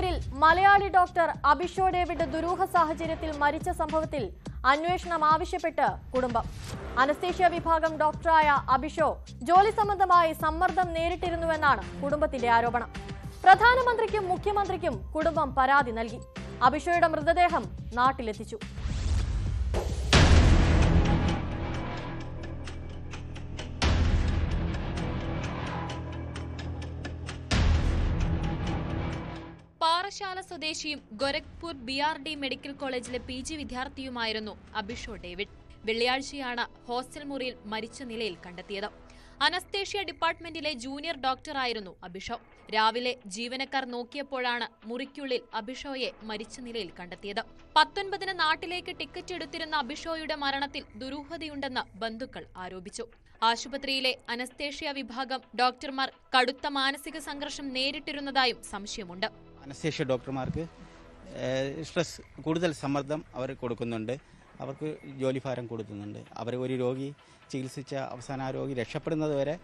ഹോസ്റ്റൽമൂരിൽ മലയാളി doctor Abisho David ദുരൂഹ സാഹചര്യത്തിൽ മരിച്ച സംഭവത്തിൽ അന്വേഷണം ആവശ്യപ്പെട്ട് കുടുംബം. അനസ്തേഷ്യ വിഭാഗം ഡോക്ടറായ അബിഷോ ജോലി സംബന്ധമായി സമ്മർദ്ദം നേരിട്ടിരുന്നുവെന്നാണ് കുടുംബത്തിന്റെ ആരോപണം. പ്രധാനമന്ത്രിക്കും മുഖ്യമന്ത്രിക്കും കുടുംബം പരാതി നൽകി. അബിഷോയുടെ മൃതദേഹം നാട്ടിലെത്തിച്ചു. പാറശാല സ്വദേശിയും Gorakhpur B R D medical കോളേജിലെ പി ജി വിദ്യാർത്ഥിയുമായിരുന്നു അഭിഷോ ഡേവിഡ്. വെള്ളിയാഴ്ചയാണ് ഹോസ്റ്റൽ മുറിയിൽ മരിച്ച നിലയിൽ കണ്ടെത്തിയത്. അനസ്തേഷ്യ ഡിപ്പാർട്ട്മെന്റിലെ ജൂനിയർ ഡോക്ടറായിരുന്നു അബിഷോ. രാവിലെ ജീവനക്കാർ നോക്കിയപ്പോഴാണ് മുറിക്കുള്ളിൽ അബിഷോയെ മരിച്ച നിലയിൽ കണ്ടെത്തിയത്. പത്തൊൻപതിന് നാട്ടിലേക്ക് ടിക്കറ്റ് എടുത്തിരുന്ന അബിഷോയുടെ മരണത്തിൽ ദുരൂഹതയുണ്ടെന്ന് ബന്ധുക്കൾ ആരോപിച്ചു. ആശുപത്രിയിലെ അനസ്തേഷ്യ വിഭാഗം ഡോക്ടർമാർ കടുത്ത മാനസിക സംഘർഷം നേരിട്ടിരുന്നതായും സംശയമുണ്ട്. അനസ്തേഷ്യ ഡോക്ടർമാർക്ക് സ്ട്രെസ് കൂടുതൽ സമ്മർദ്ദം അവർ കൊടുക്കുന്നുണ്ട്. അവർക്ക് ജോലിഭാരം കൊടുക്കുന്നുണ്ട് അവർ ഒരു രോഗി ചികിത്സിച്ച അവസാന ആ രോഗി രക്ഷപ്പെടുന്നത് വരെ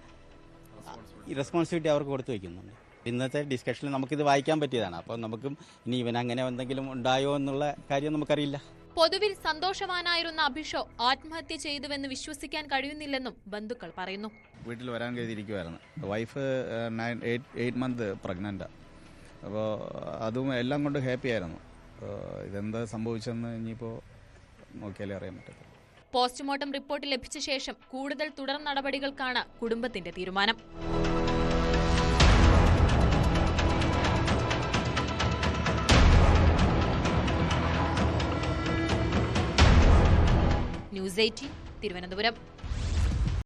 ഈ റെസ്പോൺസിബിലിറ്റി അവർക്ക് കൊടുത്തു വയ്ക്കുന്നുണ്ട്. ഇന്നത്തെ ഡിസ്കഷനിൽ നമുക്കിത് വായിക്കാൻ പറ്റിയതാണ്. അപ്പോൾ നമുക്കും ഇനി ഇവൻ അങ്ങനെ എന്തെങ്കിലും ഉണ്ടായോ എന്നുള്ള കാര്യം നമുക്കറിയില്ല. പൊതുവിൽ സന്തോഷവാനായിരുന്ന അഭിഷോ ആത്മഹത്യ ചെയ്തുവെന്ന് വിശ്വസിക്കാൻ കഴിയുന്നില്ലെന്നും ബന്ധുക്കൾ പറയുന്നു. വീട്ടിൽ വരാൻ കരുതിയിരിക്കുമായിരുന്നു wife nine eight eight month പ്രഗ്നന്റാണ് അപ്പോൾ അതും എല്ലാം കൊണ്ട് ഹാപ്പി ആയിരുന്നു. ഇതെന്താ സംഭവിച്ചെന്ന് ഇനിയിപ്പോൾ നോക്കിയാലേ അറിയാൻ പറ്റത്തില്ല പോസ്റ്റ്മോർട്ടം റിപ്പോർട്ട് ലഭിച്ച ശേഷം കൂടുതൽ തുടർ നടപടികൾക്കാണ് കുടുംബത്തിന്റെ തീരുമാനം. News eighteen Thiruvananthapuram.